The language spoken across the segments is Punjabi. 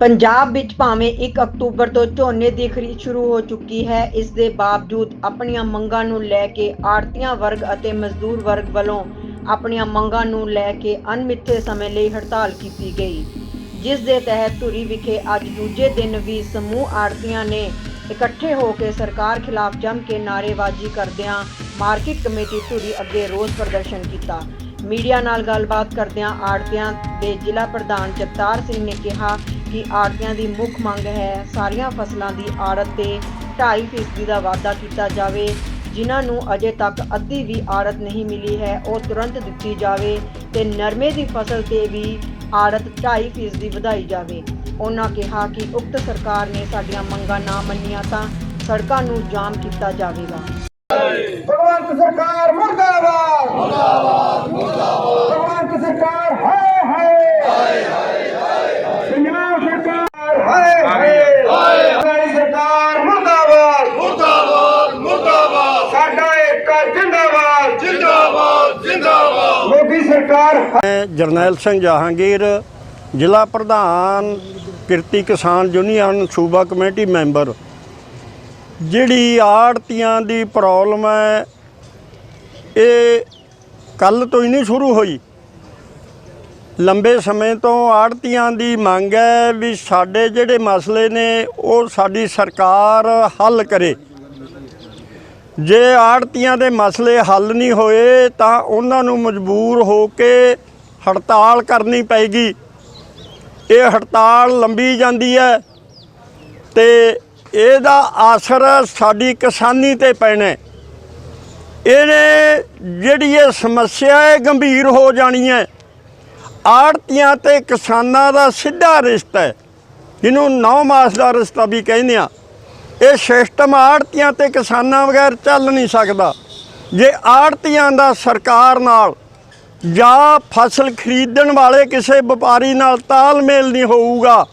ਪੰਜਾਬ ਵਿੱਚ ਭਾਵੇਂ 1 ਅਕਤੂਬਰ ਤੋਂ ਝੋਨੇ ਦੀ ਖਰੀਦ ਸ਼ੁਰੂ ਹੋ ਚੁੱਕੀ ਹੈ, ਇਸ ਦੇ ਬਾਵਜੂਦ ਆਪਣੀਆਂ ਮੰਗਾਂ ਨੂੰ ਲੈ ਕੇ ਆੜਤੀਆਂ ਵਰਗ ਅਤੇ ਮਜ਼ਦੂਰ ਵਰਗ ਵੱਲੋਂ ਆਪਣੀਆਂ ਮੰਗਾਂ ਨੂੰ ਲੈ ਕੇ ਅਣਮਿੱਥੇ ਸਮੇਂ ਲਈ ਹੜਤਾਲ ਕੀਤੀ ਗਈ। ਜਿਸ ਦੇ ਤਹਿਤ ਧੂਰੀ ਵਿਖੇ ਅੱਜ ਦੂਜੇ ਦਿਨ ਵੀ ਸਮੂਹ ਆੜਤੀਆਂ ਨੇ ਇਕੱਠੇ ਹੋ ਕੇ ਸਰਕਾਰ ਖਿਲਾਫ ਜੰਮ ਕੇ ਨਾਅਰੇਬਾਜ਼ੀ ਕਰਦਿਆਂ ਮਾਰਕੀਟ ਕਮੇਟੀ ਧੂਰੀ ਅੱਗੇ ਰੋਸ ਪ੍ਰਦਰਸ਼ਨ ਕੀਤਾ। ਮੀਡੀਆ ਨਾਲ ਗੱਲਬਾਤ ਕਰਦਿਆਂ ਆੜਤੀਆਂ ਦੇ ਜ਼ਿਲ੍ਹਾ ਪ੍ਰਧਾਨ ਜਗਤਾਰ ਸਿੰਘ ਨੇ ਕਿਹਾ ਕਿ ਆੜਤੀਆਂ ਦੀ ਮੁੱਖ ਮੰਗ ਹੈ ਸਾਰੀਆਂ ਫਸਲਾਂ ਦੀ ਆੜਤ ਤੇ 2.5 ਫੀਸਦੀ ਦਾ ਵਾਧਾ ਕੀਤਾ ਜਾਵੇ। ਜਿਨ੍ਹਾਂ ਨੂੰ ਅਜੇ ਤੱਕ ਅੱਧੀ ਵੀ ਆੜਤ ਨਹੀਂ ਮਿਲੀ ਹੈ, ਉਹ ਤੁਰੰਤ ਦਿੱਤੀ ਜਾਵੇ ਤੇ ਨਰਮੇ ਦੀ ਫਸਲ ਤੇ ਵੀ ਆੜਤ 2.5 ਫੀਸਦੀ ਵਧਾਈ ਜਾਵੇ। ਉਹਨਾਂ ਕਿਹਾ ਕਿ ਉਕਤ ਸਰਕਾਰ ਨੇ ਸਾਡੀਆਂ ਮੰਗਾਂ ਨਾ ਮੰਨੀਆਂ ਤਾਂ ਸੜਕਾਂ ਨੂੰ ਜਾਮ ਕੀਤਾ ਜਾਵੇਗਾ। ਭਗਵੰਤ ਸਰਕਾਰ ਮੁਰਦਾਬਾਦ। ਮੁਰਦਾਬਾਦ ਮੁਰਦਾਬਾਦ। ਭਗਵੰਤ ਸਰਕਾਰ ਹਾਏ ਹਾਏ ਹਾਏ ਹਾਏ ਪੰਜਾਬ ਸਰਕਾਰ ਹਾਏ ਹਾਏ ਹਾਏ ਸਰਕਾਰ ਮੁਰਦਾਬਾਦ ਮੁਰਦਾਬਾਦ ਮੁਰਦਾਬਾਦ ਸਾਡਾ ਇੱਕ ਜਿੰਦਾਬਾਦ ਜਿੰਦਾਬਾਦ ਜਿੰਦਾਬਾਦ ਮੋਦੀ ਸਰਕਾਰ ਮੈਂ ਜਰਨੈਲ ਸਿੰਘ ਜਹਾਂਗੀਰ, ਜ਼ਿਲ੍ਹਾ ਪ੍ਰਧਾਨ, ਕਿਰਤੀ ਕਿਸਾਨ ਯੂਨੀਅਨ, ਸੂਬਾ ਕਮੇਟੀ ਮੈਂਬਰ। ਜਿਹੜੀ ਆੜਤੀਆਂ ਦੀ ਪ੍ਰੋਬਲਮ ਹੈ, ਇਹ ਕੱਲ ਤੋਂ ਹੀ ਨਹੀਂ ਸ਼ੁਰੂ ਹੋਈ। ਲੰਬੇ ਸਮੇਂ ਤੋਂ ਆੜਤੀਆਂ ਦੀ ਮੰਗ ਹੈ ਵੀ ਸਾਡੇ ਜਿਹੜੇ ਮਸਲੇ ਨੇ, ਉਹ ਸਾਡੀ ਸਰਕਾਰ ਹੱਲ ਕਰੇ। ਜੇ ਆੜਤੀਆਂ ਦੇ ਮਸਲੇ ਹੱਲ ਨਹੀਂ ਹੋਏ ਤਾਂ ਉਹਨਾਂ ਨੂੰ ਮਜਬੂਰ ਹੋ ਕੇ ਹੜਤਾਲ ਕਰਨੀ ਪਏਗੀ ਇਹ ਹੜਤਾਲ ਲੰਬੀ ਜਾਂਦੀ ਹੈ ਤੇ ਇਹਦਾ ਆਸਰ ਸਾਡੀ ਕਿਸਾਨੀ ਤੇ ਪੈਣਾ ਹੈ। ਇਹਨੇ ਜਿਹੜੀ ਇਹ ਸਮੱਸਿਆ ਹੈ ਗੰਭੀਰ ਹੋ ਜਾਣੀ ਹੈ। ਆੜਤੀਆਂ ਤੇ ਕਿਸਾਨਾਂ ਦਾ ਸਿੱਧਾ ਰਿਸ਼ਤਾ ਹੈ। ਜਿਹਨੂੰ ਨੌ ਮਾਸ ਦਾ ਰਿਸ਼ਤਾ ਵੀ ਕਹਿੰਦੇ ਆ ਇਹ ਸਿਸਟਮ ਆੜਤੀਆਂ ਤੇ ਕਿਸਾਨਾਂ ਬਗੈਰ ਚੱਲ ਨਹੀਂ ਸਕਦਾ। ਜੇ ਆੜਤੀਆਂ ਦਾ ਸਰਕਾਰ ਨਾਲ ਜਾਂ ਫਸਲ ਖਰੀਦਣ ਵਾਲੇ ਕਿਸੇ ਵਪਾਰੀ ਨਾਲ ਤਾਲਮੇਲ ਨਹੀਂ ਹੋਊਗਾ,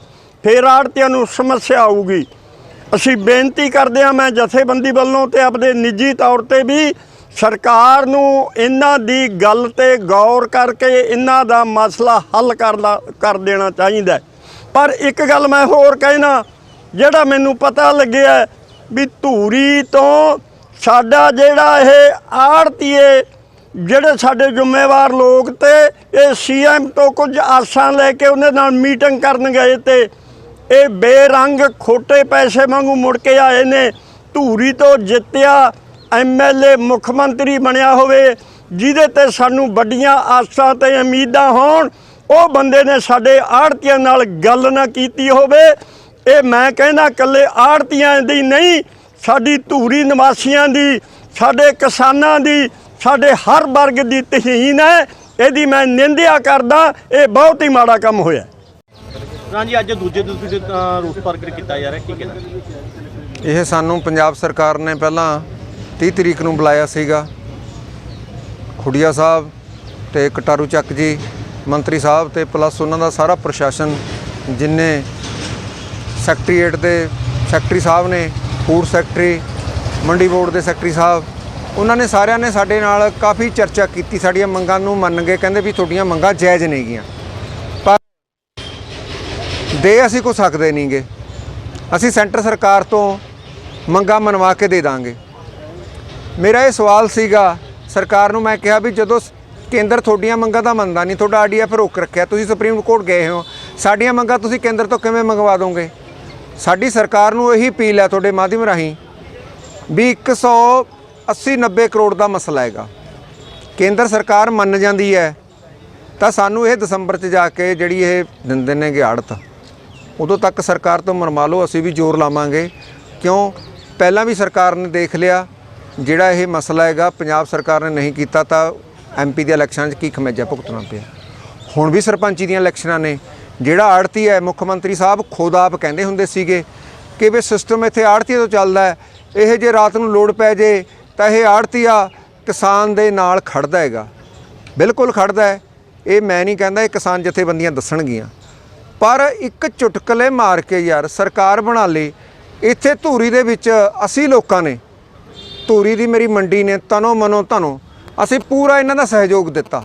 ਫਿਰ ਆੜਤੀਆਂ ਨੂੰ ਸਮੱਸਿਆ ਆਊਗੀ। ਅਸੀਂ ਬੇਨਤੀ ਕਰਦੇ ਹਾਂ, ਮੈਂ ਜਥੇਬੰਦੀ ਵੱਲੋਂ ਤੇ ਆਪਦੇ ਨਿੱਜੀ ਤੌਰ ਤੇ ਵੀ ਸਰਕਾਰ ਨੂੰ ਇਹਨਾਂ ਦੀ ਗੱਲ ਤੇ ਗੌਰ ਕਰਕੇ ਇਹਨਾਂ ਦਾ ਮਸਲਾ ਹੱਲ ਕਰਨਾ ਕਰ ਦੇਣਾ ਚਾਹੀਦਾ। ਪਰ ਇੱਕ ਗੱਲ ਮੈਂ ਹੋਰ ਕਹਿਣਾ ਜਿਹੜਾ ਮੈਨੂੰ ਪਤਾ ਲੱਗਿਆ ਵੀ ਧੂਰੀ ਤੋਂ ਸਾਡਾ ਜਿਹੜਾ ਇਹ ਆੜਤੀਏ, ਜਿਹੜੇ ਸਾਡੇ ਜ਼ਿੰਮੇਵਾਰ ਲੋਕ ਤੇ ਇਹ ਸੀਐਮ ਤੋਂ ਕੁਝ ਆਸਾਂ ਲੈ ਕੇ ਉਹਦੇ ਨਾਲ ਮੀਟਿੰਗ ਕਰਨ ਗਏ ਤੇ ਇਹ ਬੇਰੰਗ ਖੋਟੇ ਪੈਸੇ ਵਾਂਗੂ ਮੁੜ ਕੇ ਆਏ ਨੇ। ਧੂਰੀ ਤੋਂ ਜਿੱਤਿਆ ਐਮਐਲਏ ਮੁੱਖ ਮੰਤਰੀ ਬਣਿਆ ਹੋਵੇ, ਜਿਹਦੇ ਤੇ ਸਾਨੂੰ ਵੱਡੀਆਂ ਆਸਾਂ ਤੇ ਉਮੀਦਾਂ ਹੋਣ, ਉਹ ਬੰਦੇ ਨੇ ਸਾਡੇ ਆੜਤੀਆਂ ਨਾਲ ਗੱਲ ਨਾ ਕੀਤੀ ਹੋਵੇ। ਇਹ ਮੈਂ ਕਹਿੰਦਾ ਕੱਲੇ ਆੜਤੀਆਂ ਦੀ ਨਹੀਂ ਸਾਡੀ ਧੂਰੀ ਨਿਵਾਸੀਆਂ ਦੀ ਸਾਡੇ ਕਿਸਾਨਾਂ ਦੀ ਸਾਡੇ ਹਰ ਵਰਗ ਦੀ ਤਹੀਨ ਹੈ ਇਹਦੀ ਮੈਂ ਨਿੰਦਿਆ ਕਰਦਾ ਇਹ ਬਹੁਤ ਹੀ ਮਾੜਾ ਕੰਮ ਹੋਇਆ। ਹਾਂਜੀ ਅੱਜ ਦੂਜੇ ਅ, ਰੋਸ ਪ੍ਰਗਟ ਕੀਤਾ ਜਾ ਰਿਹਾ ਠੀਕ ਹੈ ਇਹ ਸਾਨੂੰ ਪੰਜਾਬ ਸਰਕਾਰ ਨੇ ਪਹਿਲਾਂ 30 ਤਰੀਕ ਨੂੰ ਬੁਲਾਇਆ ਸੀਗਾ। ਖੁੜੀਆ ਸਾਹਿਬ ਤੇ ਕਟਾਰੂ ਚੱਕ ਜੀ ਮੰਤਰੀ ਸਾਹਿਬ ਤੇ ਪਲੱਸ ਉਹਨਾਂ ਦਾ ਸਾਰਾ ਪ੍ਰਸ਼ਾਸਨ ਜਿੰਨੇ ਸੈਕਟਰੀਏਟ ਦੇ ਸੈਕਟਰੀ ਸਾਹਿਬ ਨੇ, ਫੂਡ ਸੈਕਟਰੀ, ਮੰਡੀ ਬੋਰਡ ਦੇ ਸੈਕਟਰੀ ਸਾਹਿਬ, ਉਹਨਾਂ ਨੇ ਸਾਰਿਆਂ ਨੇ ਸਾਡੇ ਨਾਲ ਕਾਫੀ ਚਰਚਾ ਕੀਤੀ, ਸਾਡੀਆਂ ਮੰਗਾਂ ਨੂੰ ਮੰਨ ਗਏ, ਕਹਿੰਦੇ ਵੀ ਤੁਹਾਡੀਆਂ ਮੰਗਾਂ ਜਾਇਜ਼ ਨੇਗੀਆਂ ਪਰ ਦੇ ਅਸੀਂ ਕੋ ਸਕਦੇ ਨਹੀਂਗੇ ਅਸੀਂ ਸੈਂਟਰ ਸਰਕਾਰ ਤੋਂ ਮੰਗਾਂ ਮਨਵਾ ਕੇ ਦੇ ਦਾਂਗੇ। ਮੇਰਾ ਇਹ ਸਵਾਲ ਸੀਗਾ, ਸਰਕਾਰ ਨੂੰ ਮੈਂ ਕਿਹਾ ਵੀ ਜਦੋਂ ਸ- ਕੇਂਦਰ ਤੁਹਾਡੀਆਂ ਮੰਗਾਂ ਦਾ ਮੰਨਦਾ ਨਹੀਂ, ਤੁਹਾਡਾ ਆਰਡੀਐਫ ਰੋਕ ਰੱਖਿਆ, ਤੁਸੀਂ ਸੁਪਰੀਮ ਕੋਰਟ ਗਏ ਹੋ, ਸਾਡੀਆਂ ਮੰਗਾਂ ਤੁਸੀਂ ਕੇਂਦਰ ਤੋਂ ਕਿਵੇਂ ਮੰਗਵਾ ਦੋਗੇ? ਸਾਡੀ ਸਰਕਾਰ ਨੂੰ ਇਹੀ ਅਪੀਲ ਹੈ ਤੁਹਾਡੇ ਮਾਧਿਅਮ ਰਾਹੀਂ ਵੀ 180 90 ਕਰੋੜ ਦਾ ਮਸਲਾ ਹੈਗਾ। ਕੇਂਦਰ ਸਰਕਾਰ ਮੰਨ ਜਾਂਦੀ ਹੈ, ਤਾਂ ਸਾਨੂੰ ਇਹ ਦਸੰਬਰ 'ਚ ਜਾ ਕੇ ਜਿਹੜੀ ਇਹ ਦਿੰਦੇ ਨੇਗੇ ਆੜਤ, ਉਦੋਂ ਤੱਕ ਸਰਕਾਰ ਤੋਂ ਮਰਮਾ ਲਓ, ਅਸੀਂ ਵੀ ਜ਼ੋਰ ਲਾਵਾਂਗੇ। ਕਿਉਂ? ਪਹਿਲਾਂ ਵੀ ਸਰਕਾਰ ਨੇ ਦੇਖ ਲਿਆ, ਜਿਹੜਾ ਇਹ ਮਸਲਾ ਹੈਗਾ, ਪੰਜਾਬ ਸਰਕਾਰ ਨੇ ਨਹੀਂ ਕੀਤਾ ਤਾਂ ਐਮਪੀ ਦੀਆਂ ਇਲੈਕਸ਼ਨਾਂ 'ਚ ਕੀ ਖਮਿਆਜਾ ਭੁਗਤਣਾ ਪਿਆ। ਹੁਣ ਵੀ ਸਰਪੰਚੀ ਦੀਆਂ ਇਲੈਕਸ਼ਨਾਂ ਨੇ ਜਿਹੜਾ ਆੜਤੀ ਹੈ, ਮੁੱਖ ਮੰਤਰੀ ਸਾਹਿਬ ਖੁਦ ਆਪ ਕਹਿੰਦੇ ਹੁੰਦੇ ਸੀਗੇ ਕਿ ਵੀ ਸਿਸਟਮ ਇੱਥੇ ਆੜਤੀ ਤੋਂ ਚੱਲਦਾ ਹੈ। ਇਹ ਜੇ ਰਾਤ ਨੂੰ ਲੋੜ ਪੈ ਜੇ, ਤਾਂ ਇਹ ਆੜਤੀਆ ਕਿਸਾਨ ਦੇ ਨਾਲ ਖੜਦਾ ਹੈਗਾ। ਬਿਲਕੁਲ ਖੜਦਾ ਹੈ। ਇਹ ਮੈਂ ਨਹੀਂ ਕਹਿੰਦਾ ਇਹ ਕਿਸਾਨ ਜਥੇਬੰਦੀਆਂ ਦੱਸਣਗੀਆਂ। ਪਰ ਇੱਕ ਚੁਟਕਲੇ ਮਾਰ ਕੇ ਯਾਰ ਸਰਕਾਰ ਬਣਾ ਲਈ ਇੱਥੇ ਧੂਰੀ ਦੇ ਵਿੱਚ ਅਸੀਂ ਲੋਕਾਂ ਨੇ। ਧੂਰੀ ਦੀ ਮੇਰੀ ਮੰਡੀ ਨੇ ਤਨੋ ਮਨੋ ਧਨੋ, ਅਸੀਂ ਪੂਰਾ ਇਹਨਾਂ ਦਾ ਸਹਿਯੋਗ ਦਿੱਤਾ।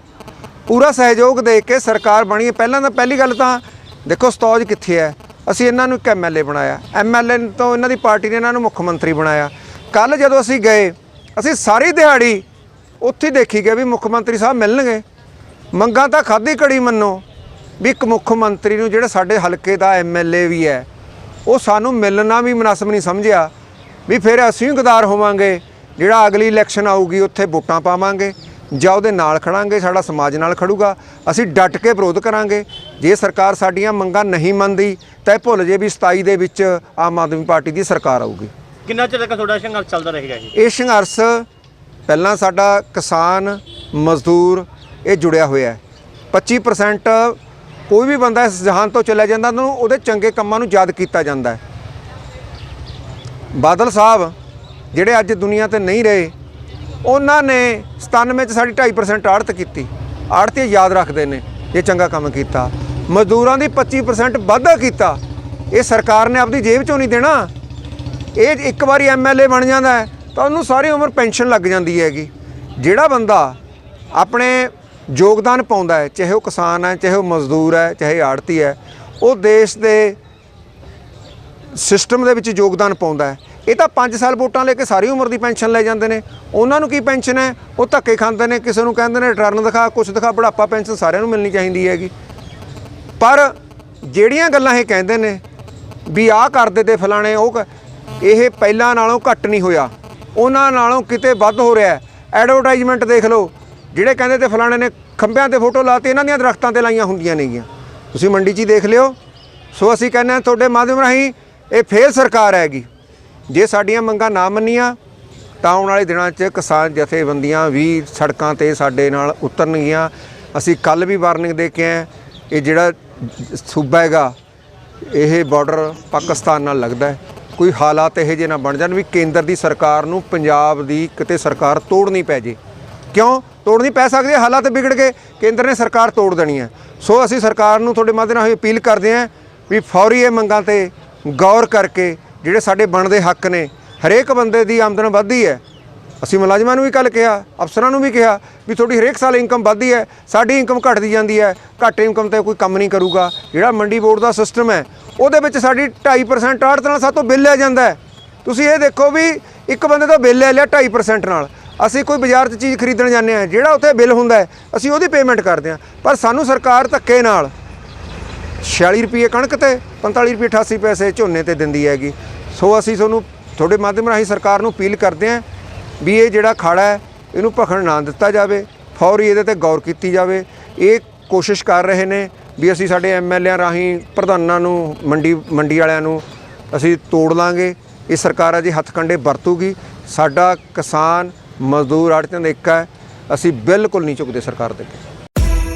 ਪੂਰਾ ਸਹਿਯੋਗ ਦੇ ਕੇ ਸਰਕਾਰ ਬਣੀ ਹੈ। ਪਹਿਲਾਂ ਤਾਂ ਪਹਿਲੀ ਗੱਲ ਤਾਂ ਦੇਖੋ ਸਤੌਜ ਕਿੱਥੇ ਹੈ? ਅਸੀਂ ਇਹਨਾਂ ਨੂੰ ਇੱਕ ਐਮਐਲਏ ਬਣਾਇਆ। ਐਮਐਲਏ ਤੋਂ ਇਹਨਾਂ ਦੀ ਪਾਰਟੀ ਨੇ ਇਹਨਾਂ ਨੂੰ ਮੁੱਖ ਮੰਤਰੀ ਬਣਾਇਆ। ਕੱਲ ਜਦੋਂ ਅਸੀਂ ਗਏ, ਅਸੀਂ ਸਾਰੀ ਦਿਹਾੜੀ ਉੱਥੇ ਦੇਖੀ ਗਏ ਵੀ ਮੁੱਖ ਮੰਤਰੀ ਸਾਹਿਬ ਮਿਲਣਗੇ। ਮੰਗਾਂ ਤਾਂ ਖਾਦੀ ਕੜੀ ਮੰਨੋ ਵੀ ਇੱਕ ਮੁੱਖ ਮੰਤਰੀ ਨੂੰ ਜਿਹੜਾ ਸਾਡੇ ਹਲਕੇ ਦਾ ਐਮਐਲਏ ਵੀ ਹੈ, ਉਹ ਸਾਨੂੰ ਮਿਲਣਾ ਵੀ ਮਨਸਬ ਨਹੀਂ ਸਮਝਿਆ ਵੀ ਫਿਰ ਅਸੀਂ ਗਦਾਰ ਹੋਵਾਂਗੇ। ਜਿਹੜਾ ਅਗਲੀ ਇਲੈਕਸ਼ਨ ਆਊਗੀ, ਉੱਥੇ ਵੋਟਾਂ ਪਾਵਾਂਗੇ। ਜਾਂ ਉਹਦੇ ਨਾਲ ਖੜਾਂਗੇ ਸਾਡਾ ਸਮਾਜ ਨਾਲ ਖੜੂਗਾ ਅਸੀਂ ਡਟ ਕੇ ਵਿਰੋਧ ਕਰਾਂਗੇ। ਜੇ ਸਰਕਾਰ ਸਾਡੀਆਂ ਮੰਗਾਂ ਨਹੀਂ ਮੰਨਦੀ ਤਾਂ ਇਹ ਭੁੱਲ ਜੇ ਵੀ 27 ਦੇ ਵਿੱਚ ਆਮ ਆਦਮੀ ਪਾਰਟੀ ਦੀ ਸਰਕਾਰ ਆਊਗੀ। ਕਿੰਨਾ ਚਿਰ ਤੱਕ ਤੁਹਾਡਾ ਸੰਘਰਸ਼ ਚੱਲਦਾ ਰਹੇਗਾ ਇਹ ਇਹ ਸੰਘਰਸ਼ ਪਹਿਲਾਂ ਸਾਡਾ ਕਿਸਾਨ ਮਜ਼ਦੂਰ ਇਹ ਜੁੜਿਆ ਹੋਇਆ ਹੈ। 25% ਕੋਈ ਵੀ ਬੰਦਾ ਇਸ ਜਹਾਨ ਤੋਂ ਚਲਾ ਜਾਂਦਾ ਉਹਨੂੰ ਉਹਦੇ ਚੰਗੇ ਕੰਮਾਂ ਨੂੰ ਯਾਦ ਕੀਤਾ ਜਾਂਦਾ ਹੈ। ਬਾਦਲ ਸਾਹਿਬ ਜਿਹੜੇ ਅੱਜ ਦੁਨੀਆ ਤੇ ਨਹੀਂ ਰਹੇ ਉਹਨਾਂ ਨੇ 97 ਚ ਸਾਡੀ 2.5% ਆੜਤ ਕੀਤੀ। ਆੜਤੀ ਯਾਦ ਰੱਖਦੇ ਨੇ, ਇਹ ਚੰਗਾ ਕੰਮ ਕੀਤਾ। ਮਜ਼ਦੂਰਾਂ ਦੀ 25% ਵਾਧਾ ਕੀਤਾ। ਇਹ ਸਰਕਾਰ ਨੇ ਆਪਦੀ ਜੇਬ ਚੋਂ ਨਹੀਂ ਦੇਣਾ। ਇਹ ਇੱਕ ਵਾਰੀ ਐਮਐਲਏ ਬਣ ਜਾਂਦਾ ਹੈ, ਤਾਂ ਉਹਨੂੰ ਸਾਰੀ ਉਮਰ ਪੈਨਸ਼ਨ ਲੱਗ ਜਾਂਦੀ ਹੈਗੀ। ਜਿਹੜਾ ਬੰਦਾ ਆਪਣੇ ਯੋਗਦਾਨ ਪਾਉਂਦਾ ਹੈ, ਚਾਹੇ ਉਹ ਕਿਸਾਨ ਹੈ, ਚਾਹੇ ਉਹ ਮਜ਼ਦੂਰ ਹੈ, ਚਾਹੇ ਆੜਤੀ ਹੈ, ਉਹ ਦੇਸ਼ ਦੇ ਸਿਸਟਮ ਦੇ ਵਿੱਚ ਯੋਗਦਾਨ ਪਾਉਂਦਾ ਹੈ। ਇਹ ਤਾਂ 5 ਸਾਲ ਵੋਟਾਂ ਲੈ ਕੇ ਸਾਰੀ ਉਮਰ ਦੀ ਪੈਨਸ਼ਨ ਲੈ ਜਾਂਦੇ ਨੇ। ਉਹਨਾਂ ਨੂੰ ਕੀ ਪੈਨਸ਼ਨ ਹੈ? ਉਹ ਧੱਕੇ ਖਾਂਦੇ ਨੇ, ਕਿਸੇ ਨੂੰ ਕਹਿੰਦੇ ਨੇ ਰਿਟਰਨ ਦਿਖਾ, ਕੁਛ ਦਿਖਾ, ਬੁਢਾਪਾ ਪੈਨਸ਼ਨ ਸਾਰਿਆਂ ਨੂੰ ਮਿਲਣੀ ਚਾਹੀਦੀ ਹੈਗੀ। ਪਰ ਜਿਹੜੀਆਂ ਗੱਲਾਂ ਇਹ ਕਹਿੰਦੇ ਨੇ ਵੀ ਆਹ ਕਰਦੇ ਤੇ ਫਲਾਣੇ, ਉਹ ਕ- ਇਹ ਪਹਿਲਾਂ ਨਾਲੋਂ ਘੱਟ ਨਹੀਂ ਹੋਇਆ। ਉਹਨਾਂ ਨਾਲੋਂ ਕਿਤੇ ਵੱਧ ਹੋ ਰਿਹਾ ਐਡਵਰਟਾਈਜ਼ਮੈਂਟ ਦੇਖ ਲਓ, ਜਿਹੜੇ ਕਹਿੰਦੇ ਤੇ ਫਲਾਣੇ ਨੇ ਖੰਭਿਆਂ ਤੇ ਫੋਟੋ ਲਾਤੀ, ਇਹਨਾਂ ਦੀਆਂ ਦਰਖਤਾਂ ਤੇ ਲਾਈਆਂ ਹੁੰਦੀਆਂ ਨੇਗੀਆਂ। ਤੁਸੀਂ ਮੰਡੀ 'ਚ ਹੀ ਦੇਖ ਲਿਓ। ਸੋ ਅਸੀਂ ਕਹਿੰਦੇ ਹਾਂ ਤੁਹਾਡੇ ਮਾਧਿਅਮ ਰਾਹੀਂ ਇਹ ਫੇਲ ਸਰਕਾਰ ਹੈਗੀ ਜੇ ਸਾਡੀਆਂ ਮੰਗਾਂ ਨਾ ਮੰਨੀਆਂ, ਤਾਂ ਆਉਣ ਵਾਲੇ ਦਿਨਾਂ 'ਚ ਕਿਸਾਨ ਜਥੇਬੰਦੀਆਂ ਵੀ ਸੜਕਾਂ ਤੇ ਸਾਡੇ ਨਾਲ ਉਤਰਨਗੀਆਂ। ਅਸੀਂ ਕੱਲ ਵੀ ਵਾਰਨਿੰਗ ਦੇ ਕੇ ਆਏ ਇਹ ਜਿਹੜਾ ਸੂਬਾ ਹੈਗਾ, ਇਹ ਬਾਰਡਰ ਪਾਕਿਸਤਾਨ ਨਾਲ ਲੱਗਦਾ ਹੈ। ਕੋਈ ਹਾਲਾਤ ਇਹੋ ਜਿਹੇ ਨਾ ਬਣ ਜਾਣ ਵੀ ਕੇਂਦਰ ਦੀ ਸਰਕਾਰ ਨੂੰ ਪੰਜਾਬ ਦੀ ਕਿਤੇ ਸਰਕਾਰ ਤੋੜਨੀ ਪੈ ਜੇ। ਕਿਉਂ? ਤੋੜ ਨਹੀਂ ਪੈ ਸਕਦੇ ਹਾਲਾਤ ਵਿਗੜ ਗਏ। ਕੇਂਦਰ ਨੇ ਸਰਕਾਰ ਤੋੜ ਦੇਣੀ ਹੈ। ਸੋ ਅਸੀਂ ਸਰਕਾਰ ਨੂੰ ਤੁਹਾਡੇ ਮਾਧਿਅਮ ਨਾਲ ਅਪੀਲ ਕਰਦੇ ਹਾਂ ਵੀ ਫੌਰੀ ਇਹ ਮੰਗਾਂ ਤੇ ਗੌਰ ਕਰਕੇ ਜਿਹੜੇ ਸਾਡੇ ਬਣਦੇ ਹੱਕ ਨੇ, ਹਰੇਕ ਬੰਦੇ ਦੀ ਆਮਦਨ ਵੱਧਦੀ ਹੈ। ਅਸੀਂ ਮੁਲਾਜ਼ਮਾਂ ਨੂੰ ਵੀ ਕੱਲ ਕਿਹਾ, ਅਫਸਰਾਂ ਨੂੰ ਵੀ ਕਿਹਾ ਵੀ ਤੁਹਾਡੀ ਹਰੇਕ ਸਾਲ ਇਨਕਮ ਵੱਧਦੀ ਹੈ, ਸਾਡੀ ਇਨਕਮ ਘਟਦੀ ਜਾਂਦੀ ਹੈ, ਘੱਟ ਇਨਕਮ ਤੇ ਕੋਈ ਕੰਮ ਨਹੀਂ ਕਰੂਗਾ। ਜਿਹੜਾ ਮੰਡੀ ਬੋਰਡ ਦਾ ਸਿਸਟਮ ਹੈ, ਉਹਦੇ ਵਿੱਚ ਸਾਡੀ 2.5% ਆੜਤ ਨਾਲ ਸਾਤੋਂ ਬਿੱਲ ਲਿਆ ਜਾਂਦਾ ਹੈ। ਤੁਸੀਂ ਇਹ ਦੇਖੋ ਵੀ ਇੱਕ ਬੰਦੇ ਤੋਂ ਬਿੱਲ ਲੈ ਲਿਆ 2.5% ਨਾਲ। ਅਸੀਂ ਕੋਈ ਬਾਜ਼ਾਰ 'ਚ ਚੀਜ਼ ਖਰੀਦਣ ਜਾਂਦੇ ਹਾਂ, ਜਿਹੜਾ ਉੱਥੇ ਬਿੱਲ ਹੁੰਦਾ ਅਸੀਂ ਉਹਦੀ ਪੇਮੈਂਟ ਕਰਦੇ ਹਾਂ। ਪਰ ਸਾਨੂੰ ਸਰਕਾਰ ਧੱਕੇ ਨਾਲ 46 ਰੁਪਏ ਕਣਕ ਤੇ 45 ਰੁਪਏ 88 ਪੈਸੇ ਝੋਨੇ ਤੇ ਦਿੰਦੀ ਹੈਗੀ। ਸੋ ਅਸੀਂ ਤੁਹਾਨੂੰ ਤੁਹਾਡੇ ਮਾਧਿਅਮ ਰਾਹੀਂ ਸਰਕਾਰ ਨੂੰ ਅਪੀਲ ਕਰਦੇ ਹਾਂ ਵੀ ਇਹ ਜਿਹੜਾ ਖਾੜਾ ਹੈ, ਇਹਨੂੰ ਭਖਣ ਨਾ ਦਿੱਤਾ ਜਾਵੇ, ਫੌਰੀ ਇਹਦੇ ਤੇ ਗੌਰ ਕੀਤੀ ਜਾਵੇ। ਇਹ ਕੋਸ਼ਿਸ਼ ਕਰ ਰਹੇ ਨੇ ਵੀ ਅਸੀਂ ਸਾਡੇ ਐਮਐਲਏ ਰਾਹੀਂ ਪ੍ਰਧਾਨਾਂ ਨੂੰ, ਮੰਡੀ ਮੰਡੀ ਵਾਲਿਆਂ ਨੂੰ ਅਸੀਂ ਤੋੜ ਲਾਂਗੇ। ਇਹ ਸਰਕਾਰ ਅਜੇ ਹੱਥ ਕੰਡੇ ਵਰਤੂਗੀ। ਸਾਡਾ ਕਿਸਾਨ, ਮਜ਼ਦੂਰ ਆੜਤੀਆਂ ਦਾ ਇੱਕ ਹੈ। ਅਸੀਂ ਬਿਲਕੁਲ ਨਹੀਂ ਝੁਕਦੇ ਸਰਕਾਰ ਦੇ ਅੱਗੇ।